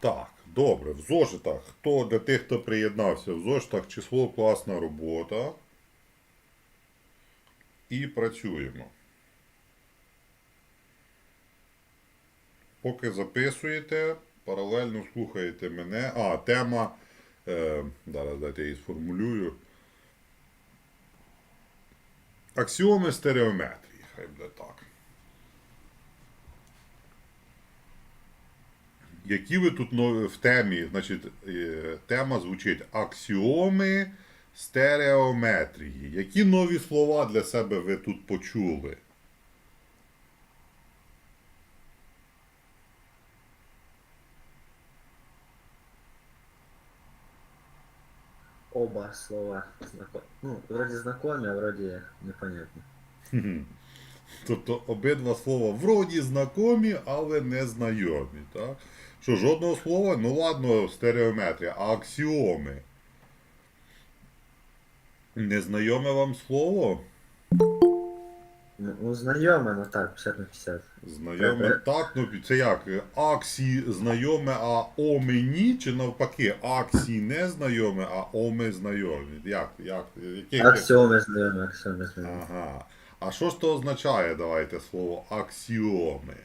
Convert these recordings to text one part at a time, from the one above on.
Так, добре, в зошитах. Хто для тих, хто приєднався, в зошитах число класна робота. І працюємо. Поки записуєте, паралельно слухаєте мене. А, тема. Е, зараз дайте я її сформулюю. Аксіоми стереометрії. Хай буде так. Які ви тут в темі, значить, е, тема звучить аксіоми стереометрії. Які нові слова для себе ви тут почули? Оба слова. Ну, вроде знакомые, а вроде непонятно. Хм. Тобто обидва слова вроді знайомі, але не знайомі. Так? Що жодного слова, ну ладно, стереометрія, а аксіоми. Незнайоме вам слово? Ну, ну знакомые, но так, 50 на 50. Знайоме Е-е. так, ну це як? Аксі знайоме, а оми ні, чи навпаки, аксі не знайоме, а оми знайомі. Як? як? Яке- Аксиомы знакомые, аксиомы знакомые. Ага. А що ж то означає, давайте слово аксіоми?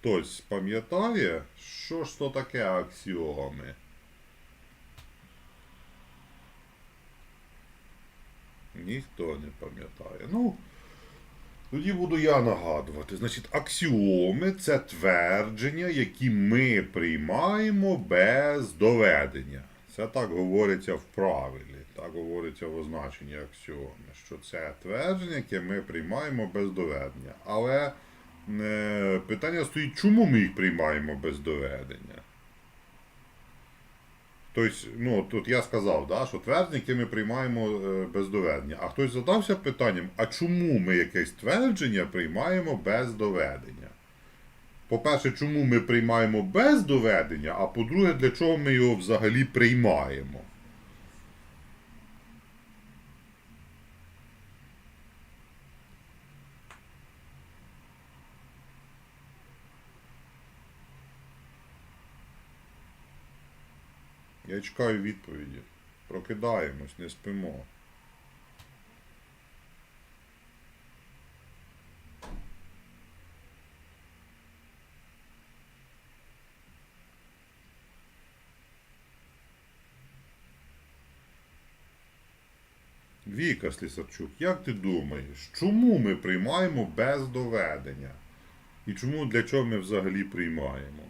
Хтось пам'ятає, що ж то таке аксіоми? Ніхто не пам'ятає. Ну, тоді буду я нагадувати. Значить, аксіоми це твердження, які ми приймаємо без доведення. Це так говориться в правилі, так говориться в означенні аксіоми, що це твердження, яке ми приймаємо без доведення. Але е, питання стоїть, чому ми їх приймаємо без доведення? Тобто, ну, тут я сказав, да, що твердження, яке ми приймаємо е, без доведення. А хтось задався питанням, а чому ми якесь твердження приймаємо без доведення? По-перше, чому ми приймаємо без доведення, а по-друге, для чого ми його взагалі приймаємо? Я чекаю відповіді. Прокидаємось, не спимо. Віка Слісарчук, як ти думаєш, чому ми приймаємо без доведення? І чому для чого ми взагалі приймаємо?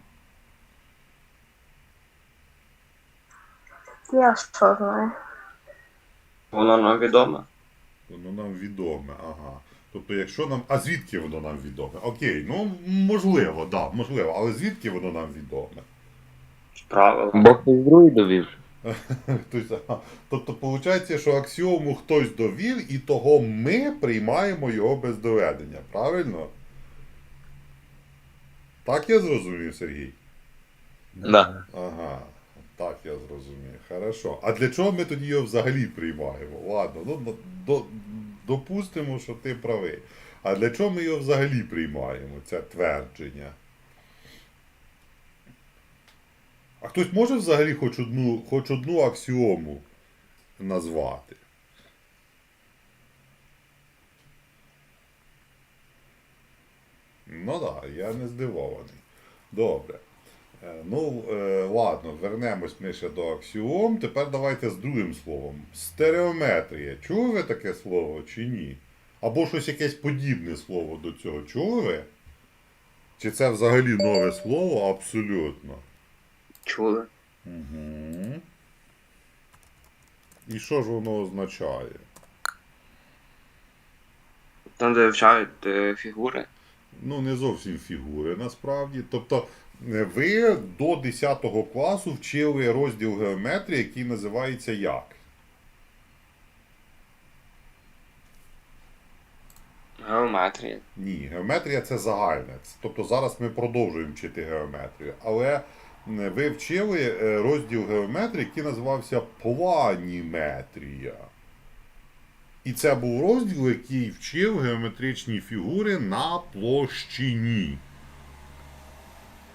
Я що знаю. Воно нам відоме. Воно нам відоме, ага. Тобто, якщо нам. А звідки воно нам відоме? Окей, ну можливо, да, можливо, але звідки воно нам відоме? Бог не другий довів. Тобто, виходить, що аксіому хтось довів, і того ми приймаємо його без доведення, правильно? Так я зрозумів, Сергій? Да. Ага, так я зрозумів. Хорошо. А для чого ми тоді його взагалі приймаємо? Ладно, ну ну, до, допустимо, що ти правий. А для чого ми його взагалі приймаємо, це твердження? А хтось може взагалі хоч одну, хоч одну аксіому назвати? Ну так, да, я не здивований. Добре. Е, Ну, е, ладно, вернемось ми ще до аксіом. Тепер давайте з другим словом. Стереометрія. Чули ви таке слово чи ні? Або щось якесь подібне слово до цього. Чули ви? Чи це взагалі нове слово? Абсолютно. Чули. Угу. І що ж воно означає? Там, де вивчають е, фігури. Ну, не зовсім фігури, насправді. Тобто, е, ви до 10 класу вчили розділ геометрії, який називається як? Геометрія. Ні, геометрія це загальне. Тобто зараз ми продовжуємо вчити геометрію. Але ви вчили е, розділ геометрії, який називався планіметрія. І це був розділ, який вчив геометричні фігури на площині.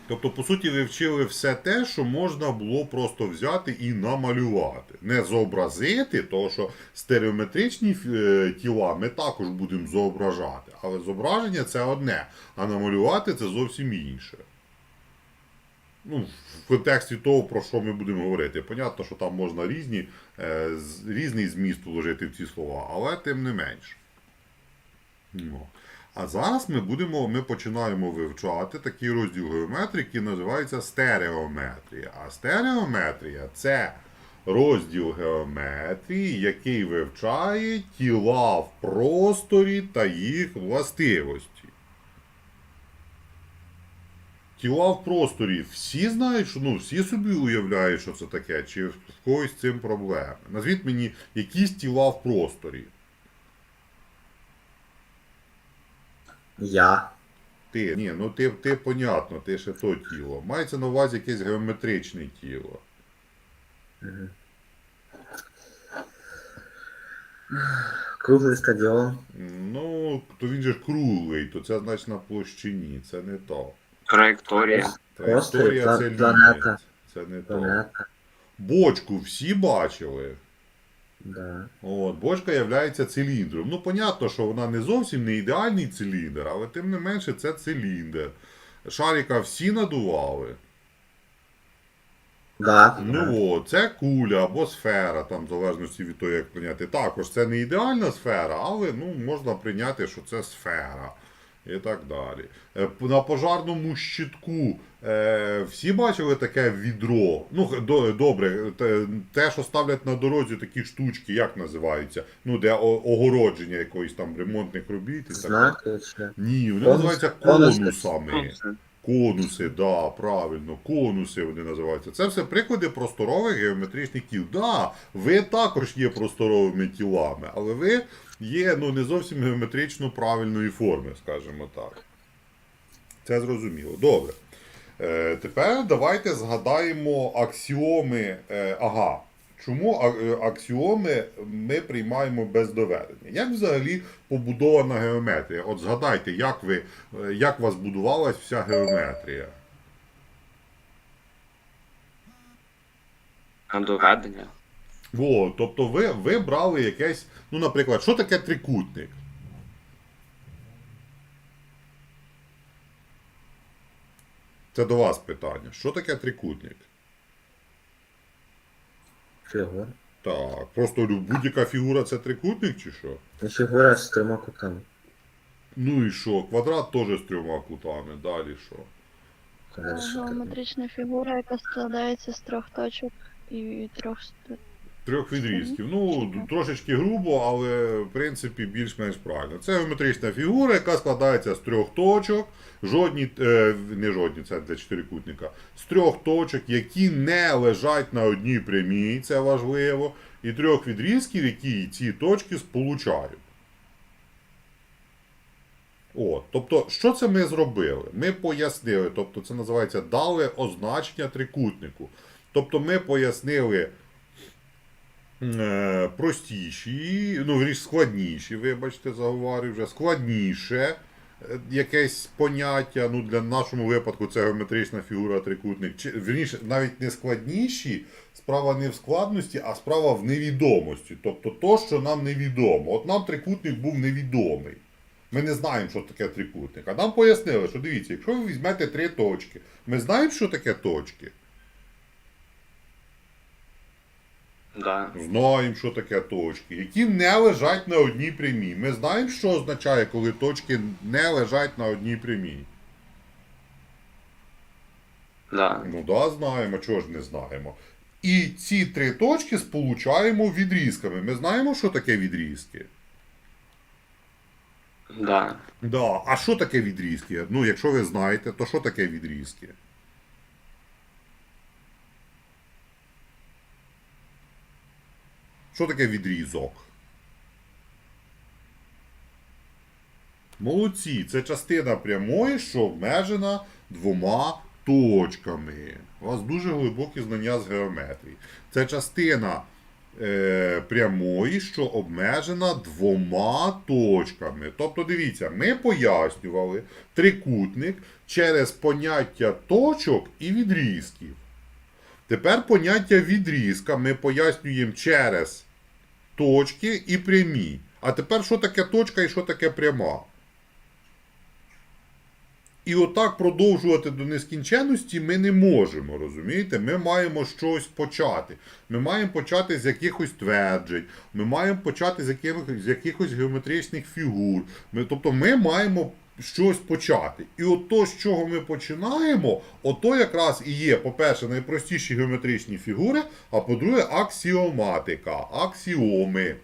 Тобто, по суті, ви вчили все те, що можна було просто взяти і намалювати. Не зобразити, тому що стереометричні е, тіла ми також будемо зображати. Але зображення це одне, а намалювати це зовсім інше. Ну, в контексті того, про що ми будемо говорити. Понятно, що там можна різні, е, різний зміст вложити в ці слова, але тим не менш. Ну. А зараз ми будемо, ми починаємо вивчати такий розділ геометрії, який називається стереометрія. А стереометрія це розділ геометрії, який вивчає тіла в просторі та їх властивості. Тіла в просторі всі знають, що ну, всі собі уявляють, що це таке, чи в когось з цим проблеми. Назвіть мені якісь тіла в просторі. Я. Ти, ні, ну ти, ти понятно, ти ще то тіло. Мається на увазі якесь геометричне тіло. Мгм. Круглий стадіон. Ну, то він же круглий, то це значить на площині, це не то. Траєкторія. Траєкторія це лінія. Це не то. Бочку всі бачили. Да. От, бочка є циліндром. Ну, понятно, що вона не зовсім не ідеальний циліндр, але тим не менше це циліндр. Шарика всі надували. Да. да. Ну о, це куля або сфера, там в залежності від того, як прийняти. Також це не ідеальна сфера, але ну, можна прийняти, що це сфера. І так далі. Е, На пожарному щитку е, всі бачили таке відро. Ну, добре, те, що ставлять на дорозі такі штучки, як називаються? Ну, де огородження якоїсь там ремонтних робіт. І так. Знаки. Ні, вони Конус- називаються конусами. Конуси, да, правильно, конуси вони називаються. Це все приклади просторових геометричних тіл. Да, ви також є просторовими тілами, але ви є ну, не зовсім геометрично правильної форми, скажімо так. Це зрозуміло. Добре. Е, тепер давайте згадаємо аксіоми. Е, ага. Чому е, аксіоми ми приймаємо без доведення? Як взагалі побудована геометрія? От згадайте, як ви Е, як у вас будувалась вся геометрія? Доведення. Во, тобто ви, ви брали якесь, ну, наприклад, що таке трикутник? Це до вас питання. Що таке трикутник? Фігура. Так, просто будь-яка фігура це трикутник чи що? Це фігура з трьома кутами. Ну і що? Квадрат теж з трьома кутами, далі що? Геометрична фігура, яка складається з трьох точок і трьох Трьох відрізків. Ну, трошечки грубо, але в принципі більш-менш правильно. Це геометрична фігура, яка складається з трьох точок, жодні, е, не жодні, це для чотирикутника, з трьох точок, які не лежать на одній прямій, це важливо, і трьох відрізків, які ці точки сполучають. От, тобто, що це ми зробили? Ми пояснили, тобто це називається дали означення трикутнику. Тобто ми пояснили простіші, ну, складніші, вибачте, заговорив вже, складніше е, якесь поняття, ну, для нашому випадку це геометрична фігура трикутник. Чи, вірніше, навіть не складніші, справа не в складності, а справа в невідомості. Тобто то, що нам невідомо. От нам трикутник був невідомий. Ми не знаємо, що таке трикутник. А нам пояснили, що дивіться, якщо ви візьмете три точки, ми знаємо, що таке точки. Да. Знаємо, що таке точки, які не лежать на одній прямій. Ми знаємо, що означає, коли точки не лежать на одній прямій. Да. Ну да, знаємо, чого ж не знаємо. І ці три точки сполучаємо відрізками. Ми знаємо, що таке відрізки. Да. Да. А що таке відрізки? Ну, якщо ви знаєте, то що таке відрізки? Що таке відрізок? Молодці, це частина прямої, що обмежена двома точками. У вас дуже глибокі знання з геометрії. Це частина е, прямої, що обмежена двома точками. Тобто, дивіться, ми пояснювали трикутник через поняття точок і відрізків. Тепер поняття відрізка ми пояснюємо через точки і прямі. А тепер що таке точка і що таке пряма? І отак продовжувати до нескінченності ми не можемо, розумієте? Ми маємо щось почати. Ми маємо почати з якихось тверджень, ми маємо почати з якихось, з якихось геометричних фігур. Ми, тобто ми маємо щось почати. І от то, з чого ми починаємо, ото якраз і є, по-перше, найпростіші геометричні фігури, а по-друге, аксіоматика, аксіоми.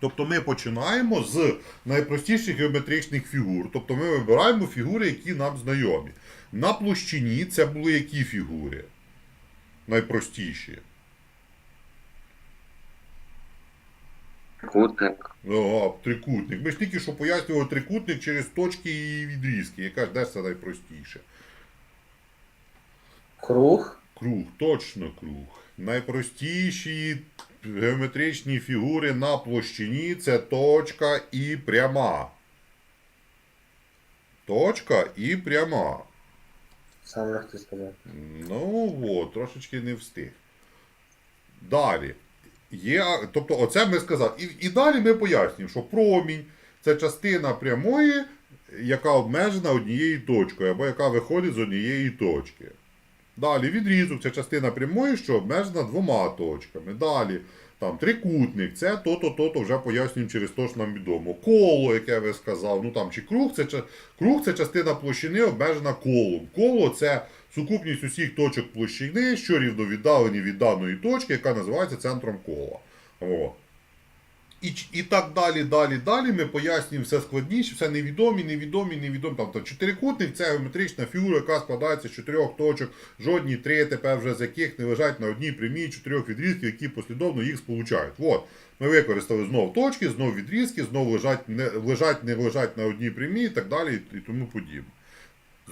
Тобто ми починаємо з найпростіших геометричних фігур. Тобто ми вибираємо фігури, які нам знайомі. На площині це були які фігури? Найпростіші. Трикутник. О, трикутник. Ми ж тільки що пояснювали трикутник через точки і відрізки. Яка ж це найпростіше? Круг. Круг, точно круг. Найпростіші геометричні фігури на площині це точка і пряма. Точка і пряма. Сам легкий сказати. Ну от, трошечки не встиг. Далі. Є, тобто, оце ми сказали. І, і далі ми пояснюємо, що промінь це частина прямої, яка обмежена однією точкою, або яка виходить з однієї точки. Далі відрізок це частина прямої, що обмежена двома точками. Далі там трикутник, це то-то, то-то вже пояснюємо через те, що нам відомо. Коло, яке ви сказав, ну там чи круг, це круг це частина площини, обмежена колом. Коло це сукупність усіх точок площини, що рівновіддалені від даної точки, яка називається центром кола. О. І, і так далі, далі, далі ми пояснюємо все складніше, все невідомі, невідомі, невідомі. Там, там чотирикутник це геометрична фігура, яка складається з чотирьох точок, жодні три тепер вже з яких не лежать на одній прямій чотирьох відрізків, які послідовно їх сполучають. От, ми використали знов точки, знов відрізки, знов лежать, не лежать, не лежать на одній прямій і так далі і тому подібне.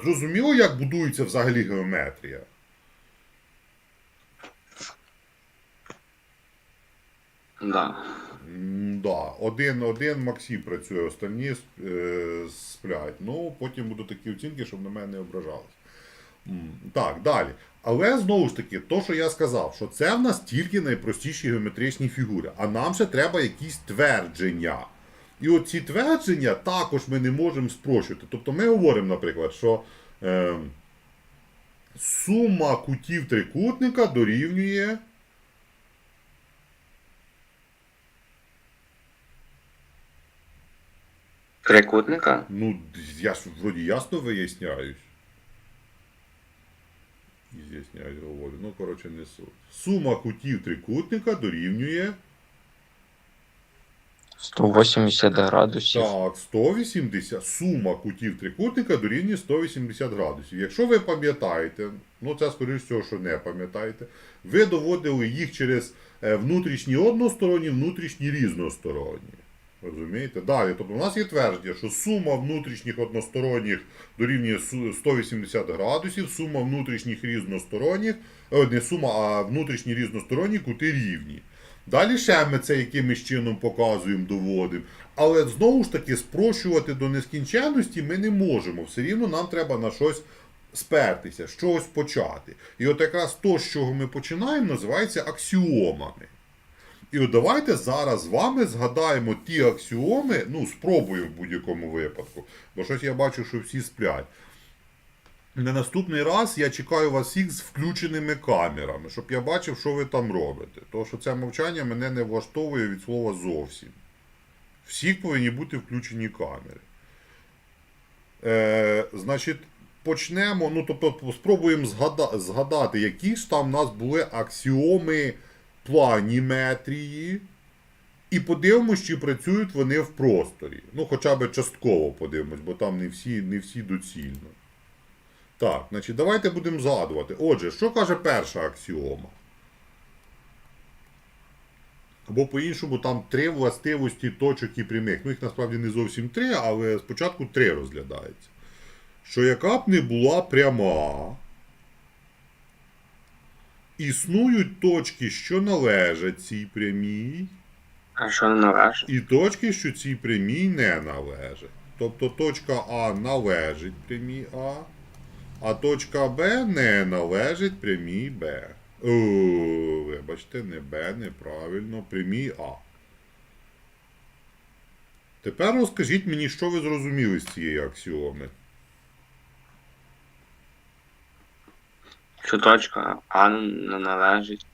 Зрозуміло, як будується взагалі геометрія? Да. М, Да, один, один Максим працює, останні е, сплять. Ну, потім будуть такі оцінки, щоб на мене не ображались. М, Так, далі. Але знову ж таки, то, що я сказав, що це в нас тільки найпростіші геометричні фігури, а нам ще треба якісь твердження. І от ці твердження також ми не можемо спрощувати. Тобто ми говоримо, наприклад, що е, сума кутів трикутника дорівнює. Трикутника. Ну, я ж вроді ясно виясняюсь. І з'ясняю, говорю. Ну, коротше, не суть. Сума кутів трикутника дорівнює 180 градусів. так, 180. Сума кутів трикутника дорівнює 180 градусів. Якщо ви пам'ятаєте, ну це скоріш всього, що не пам'ятаєте, ви доводили їх через е, внутрішні односторонні, внутрішні різносторонні. Розумієте? Далі, тобто у нас є твердження, що сума внутрішніх односторонніх дорівнює 180 градусів, сума внутрішніх різносторонніх, е, не сума, а внутрішні різносторонні кути рівні. Далі ще ми це якимось чином показуємо, доводимо. Але знову ж таки, спрощувати до нескінченності ми не можемо. Все рівно нам треба на щось спертися, щось почати. І от якраз то, з чого ми починаємо, називається аксіомами. І от давайте зараз з вами згадаємо ті аксіоми, ну, спробуємо в будь-якому випадку, бо щось я бачу, що всі сплять. На наступний раз я чекаю вас всіх з включеними камерами, щоб я бачив, що ви там робите. Тому що це мовчання мене не влаштовує від слова зовсім. Всіх повинні бути включені камери. Е, значить, почнемо. Ну, тобто, спробуємо згада- згадати, які ж там в нас були аксіоми планіметрії. І подивимось, чи працюють вони в просторі. Ну, хоча б частково подивимось, бо там не всі, не всі доцільно. Так, значить, давайте будемо згадувати. Отже, що каже перша аксіома? Або по-іншому, там три властивості точок і прямих. Ну, їх насправді не зовсім три, але спочатку три розглядається. Що яка б не була пряма, Існують точки, що належать цій прямій, А що не належить? і точки, що цій прямій не належать. Тобто точка А належить прямій А, а точка Б не належить прямій Б. О, вибачте, не Б, неправильно, прямій А. Тепер розкажіть мені, що ви зрозуміли з цієї аксіоми. Що точка А не належить?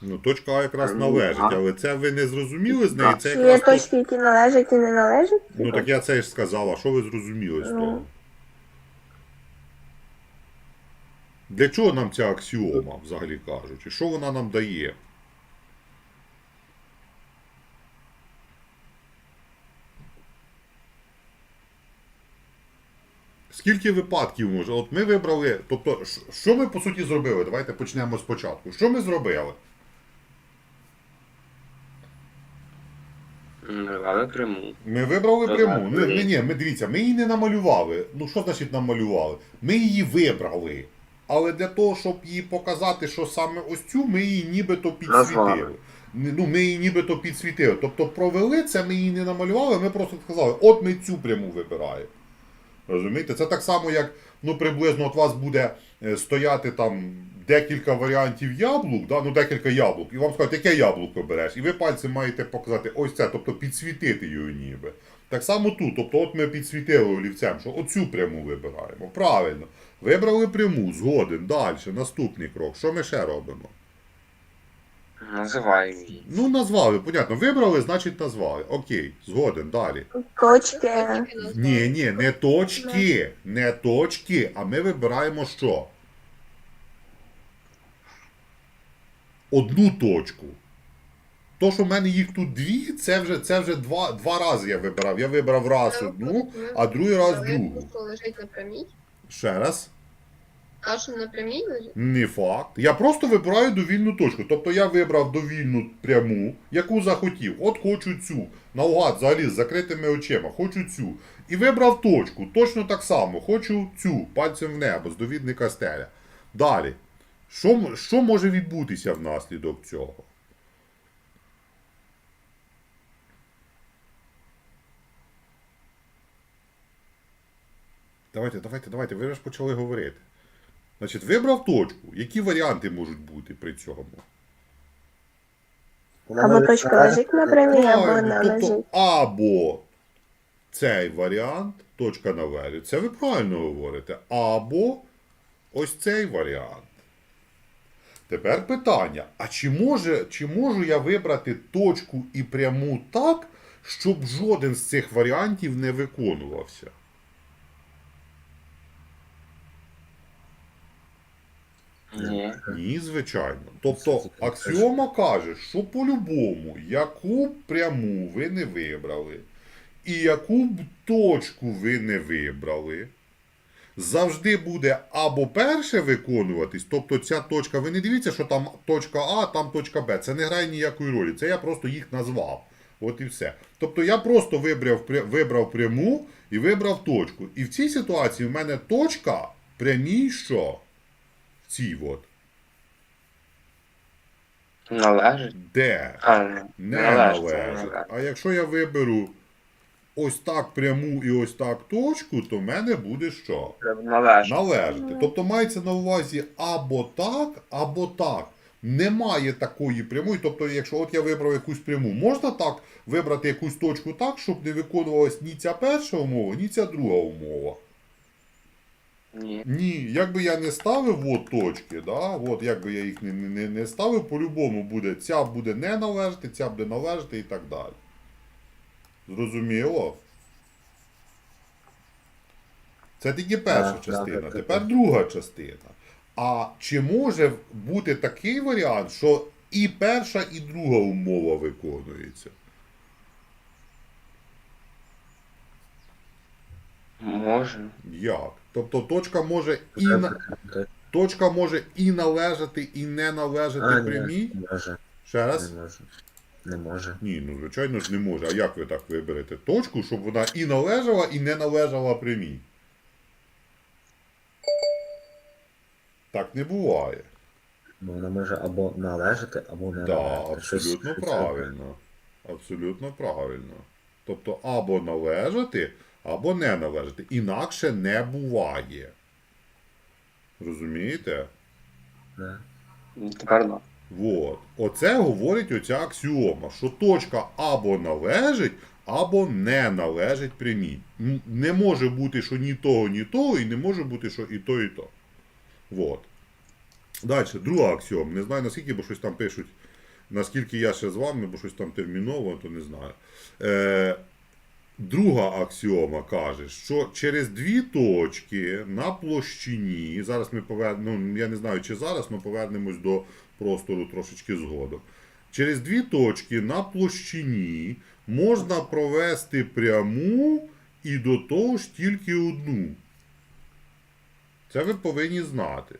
Ну, точка А якраз Ну, належить, але це ви не зрозуміли з неї. Це є якраз. то- точки, які належать і не належать? Ну так я це ж сказала, що ви зрозуміли з Ну. того? Для чого нам ця аксіома, взагалі кажучи? Що вона нам дає? Скільки випадків може? От ми вибрали. Тобто, що ми по суті зробили? Давайте почнемо спочатку. Що ми зробили? Вивели пряму. Ми вибрали Ну, пряму. Ні, ні, ні, ми дивіться, ми її не намалювали. Ну що значить намалювали? Ми її вибрали. Але для того, щоб її показати, що саме ось цю, ми її нібито підсвітили. Ну, ми її нібито підсвітили. Тобто провели це, ми її не намалювали, ми просто сказали, от ми цю пряму вибираємо. Розумієте? Це так само, як ну, приблизно от вас буде е, стояти там декілька варіантів яблук, да? ну декілька яблук, і вам скажуть, яке яблуко береш, і ви пальцем маєте показати ось це, тобто підсвітити його ніби. Так само тут, тобто от ми підсвітили олівцем, що оцю пряму вибираємо. Правильно. Вибрали пряму, згоден, далі, наступний крок. Що ми ще робимо? Називаємо її. Ну, назвали, понятно. Вибрали, значить назвали. Окей, згоден, далі. Точки. Ні, ні, не точки, не точки, а ми вибираємо що? Одну точку. То, що в мене їх тут дві, це вже, це вже два, два рази я вибирав. Я вибрав раз одну, а другий раз другу. Лежить на прямій? Ще раз. А що на прямій лежить? Не факт. Я просто вибираю довільну точку. Тобто я вибрав довільну пряму, яку захотів. От хочу цю. Наугад, взагалі, з закритими очима, хочу цю. І вибрав точку. Точно так само. Хочу цю, пальцем в небо, з довідника стеля. Далі. Що, що може відбутися внаслідок цього? Давайте, давайте, давайте, ви ж почали говорити. Значить, вибрав точку. Які варіанти можуть бути при цьому? Або точка лежить на прямій, або не Правильно, лежить. тобто або цей варіант, точка належить. Це ви правильно говорите. Або ось цей варіант. Тепер питання: а чи, може, чи можу я вибрати точку і пряму так, щоб жоден з цих варіантів не виконувався? Ні. Ні, звичайно. Тобто аксіома каже, що по-любому, яку б пряму ви не вибрали, і яку б точку ви не вибрали, завжди буде або перше виконуватись, тобто ця точка, ви не дивіться, що там точка А, там точка Б. Це не грає ніякої ролі. Це я просто їх назвав. От і все. Тобто я просто вибрав, вибрав пряму і вибрав точку. І в цій ситуації в мене точка прямій що? Цій от. Належить? Де? А, не, Не належить. належить. А якщо я виберу ось так пряму і ось так точку, то в мене буде що? Належить. Належати. Тобто мається на увазі або так, або так. Немає такої прямої. Тобто, якщо от я вибрав якусь пряму, можна так вибрати якусь точку так, щоб не виконувалась ні ця перша умова, ні ця друга умова. Ні. Ні, якби я не ставив от точки, да, от якби я їх не, не, не ставив, по-любому буде, ця буде не належати, ця буде належати і так далі. Зрозуміло? Це тільки перша Так, частина, так, так, тепер так. друга частина. А чи може бути такий варіант, що і перша, і друга умова виконується? Може. Як? Тобто точка може і на... точка може і належати, і не належати А, прямій? не може, Ще раз? не може. Не може. Ні, ну звичайно ж не може. А як ви так виберете точку, щоб вона і належала, і не належала прямій? Так не буває. Ну, вона може або належати, або не Да, належати. Щось- абсолютно щось правильно. Абсолютно правильно. Тобто або належати, або не належати. Інакше не буває. Розумієте? Тепер да. Вот. Оце говорить оця аксіома, що точка або належить, або не належить прямій. Не може бути, що ні того, ні того, і не може бути, що і то, і то. Вот. Далі, друга аксіома. Не знаю наскільки, бо щось там пишуть, наскільки я ще з вами, бо щось там терміново, то не знаю. Е, друга аксіома каже, що через дві точки на площині, зараз ми повернемо, ну, я не знаю, чи зараз ми повернемось до простору трошечки згодом. Через дві точки на площині можна провести пряму і до того ж тільки одну. Це ви повинні знати.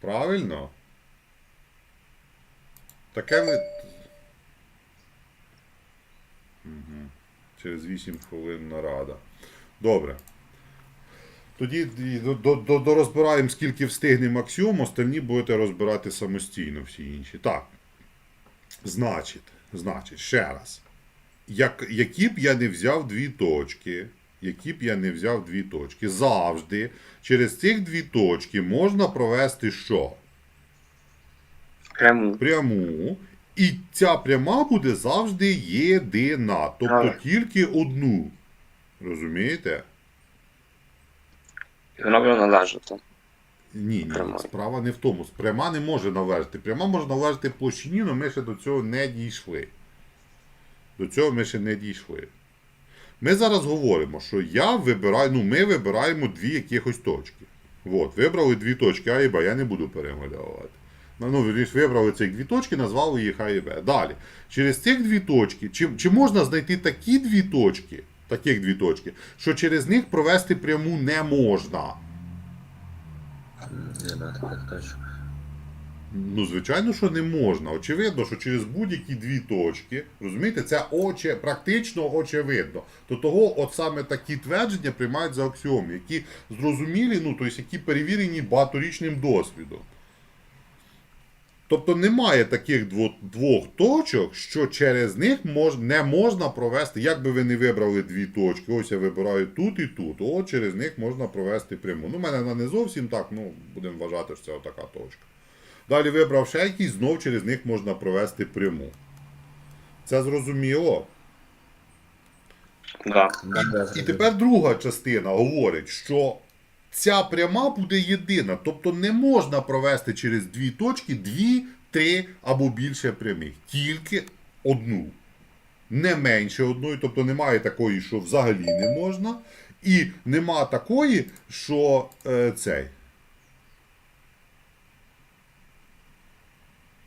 Правильно? Таке ви. Угу. Через 8 хвилин нарада. Добре. Тоді дорозбираємо, скільки встигнемо аксіом, остальні будете розбирати самостійно всі інші. Так. Значить, значить, ще раз. Як, які б я не взяв дві точки, які б я не взяв дві точки, завжди через цих дві точки можна провести що? Пряму. Пряму. І ця пряма буде завжди єдина. Тобто Так. тільки одну. Розумієте? І воно буде належати. Ні, ні, справа не в тому. Пряма не може належати. Пряма може належати площині, але ми ще до цього не дійшли. До цього ми ще не дійшли. Ми зараз говоримо, що я вибираю, ну ми вибираємо дві якихось точки. От, вибрали дві точки А і Б, я не буду перемальовувати. Ну, вірніше, вибрали цих дві точки, назвали їх А і Б. Далі. Через цих дві точки, чи, чи можна знайти такі дві точки, таких дві точки, що через них провести пряму не можна? Ну, звичайно, що не можна. Очевидно, що через будь-які дві точки, розумієте, це оче, практично очевидно. То того, от саме такі твердження приймають за аксіоми, які зрозумілі, ну, тобто, які перевірені багаторічним досвідом. Тобто немає таких двох точок, що через них мож, не можна провести, як би ви не вибрали дві точки, ось я вибираю тут і тут, от через них можна провести пряму. Ну, в мене вона не зовсім так, ну, будемо вважати, що це отака точка. Далі вибрав ще якісь, знов через них можна провести пряму. Це зрозуміло. Да, да, І тепер друга частина говорить, що ця пряма буде єдина. Тобто не можна провести через дві точки дві, три або більше прямих. Тільки одну. Не менше одної, тобто немає такої, що взагалі не можна. І нема такої, що е, цей.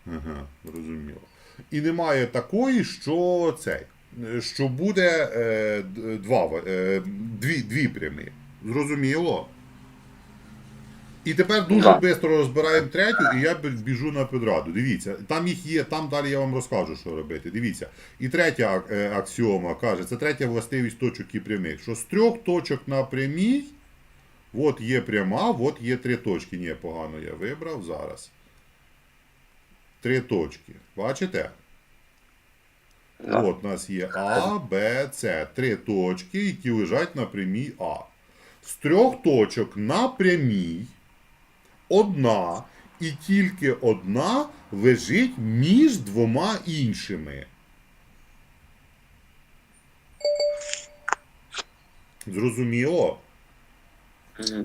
Ага, зрозуміло. І немає такої, що цей, що буде е, два, е, дві, дві прямі. Зрозуміло? І тепер дуже швидко розбираємо третю, і я біжу на підраду. Дивіться, там їх є, там далі я вам розкажу, що робити. Дивіться. І третя е, аксіома каже, це третя властивість точок і прямих, що з трьох точок на прямій, от є пряма, от є три точки. Ні, погано я вибрав зараз. Три точки. Бачите? От у нас є А, Б, С. Три точки, які лежать на прямій А. З трьох точок на прямій одна і тільки одна лежить між двома іншими. Зрозуміло?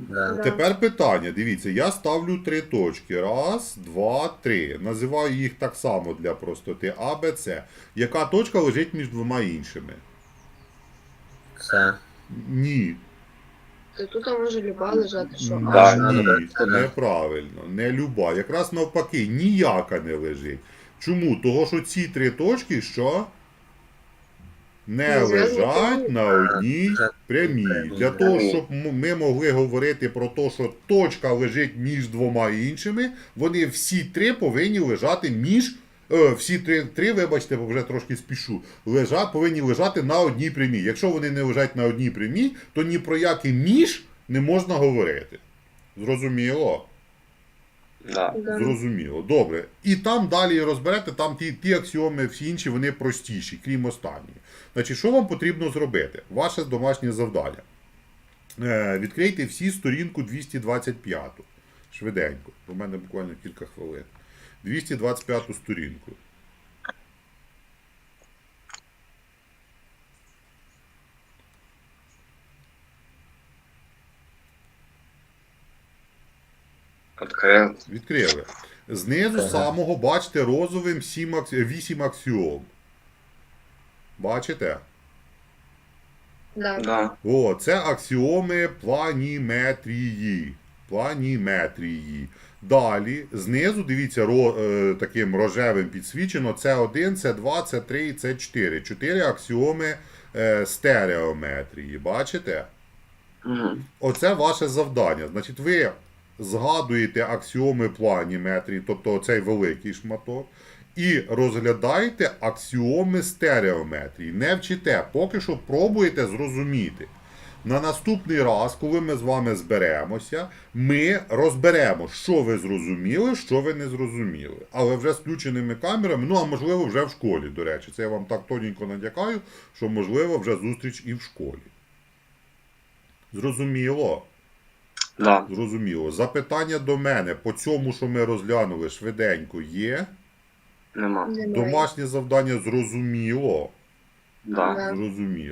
Да. Тепер питання. Дивіться, я ставлю три точки. Раз, два, три. Називаю їх так само для простоти А, Б, С. Яка точка лежить між двома іншими? Це. Ні. То тут може люба лежати, що А, ні. ні, неправильно, не люба. Якраз навпаки, ніяка не лежить. Чому? Того, що ці три точки, що не Не лежать на одній прямій. Для того, щоб ми могли говорити про те, що точка лежить між двома іншими, вони всі три повинні лежати між. Е, всі три, три, вибачте, бо вже трошки спішу, лежа, повинні лежати на одній прямій. Якщо вони не лежать на одній прямій, то ні про який між не можна говорити. Зрозуміло? Да. Да. Зрозуміло. Добре. І там далі розберете, там ті, ті аксіоми, всі інші, вони простіші, крім останньої. Значить, що вам потрібно зробити? Ваше домашнє завдання. Е, відкрийте всі сторінку 225. Швиденько. У мене буквально кілька хвилин. 225 сторінку. Відкрили. Знизу Ага. самого бачите розовим 7, 8 аксіом. Бачите? Да. Да. О, це аксіоми планіметрії. Планіметрії. Далі, знизу, дивіться, ро, е, таким рожевим підсвічено С1, С2, С3 і С4. Чотири аксіоми е, стереометрії. Бачите? Угу. Оце ваше завдання. Значить, ви згадуєте аксіоми планіметрії, тобто цей великий шматок, і розглядаєте аксіоми стереометрії. Не вчите, поки що пробуєте зрозуміти. На наступний раз, коли ми з вами зберемося, ми розберемо, що ви зрозуміли, що ви не зрозуміли. Але вже з включеними камерами, ну а можливо, вже в школі, до речі. Це я вам так тоненько надякаю, що можливо вже зустріч і в школі. Зрозуміло? Да. Зрозуміло. Запитання до мене по цьому, що ми розглянули, швиденько є. Нема. Немає. Домашнє завдання зрозуміло. Да. Да. Зрозуміло.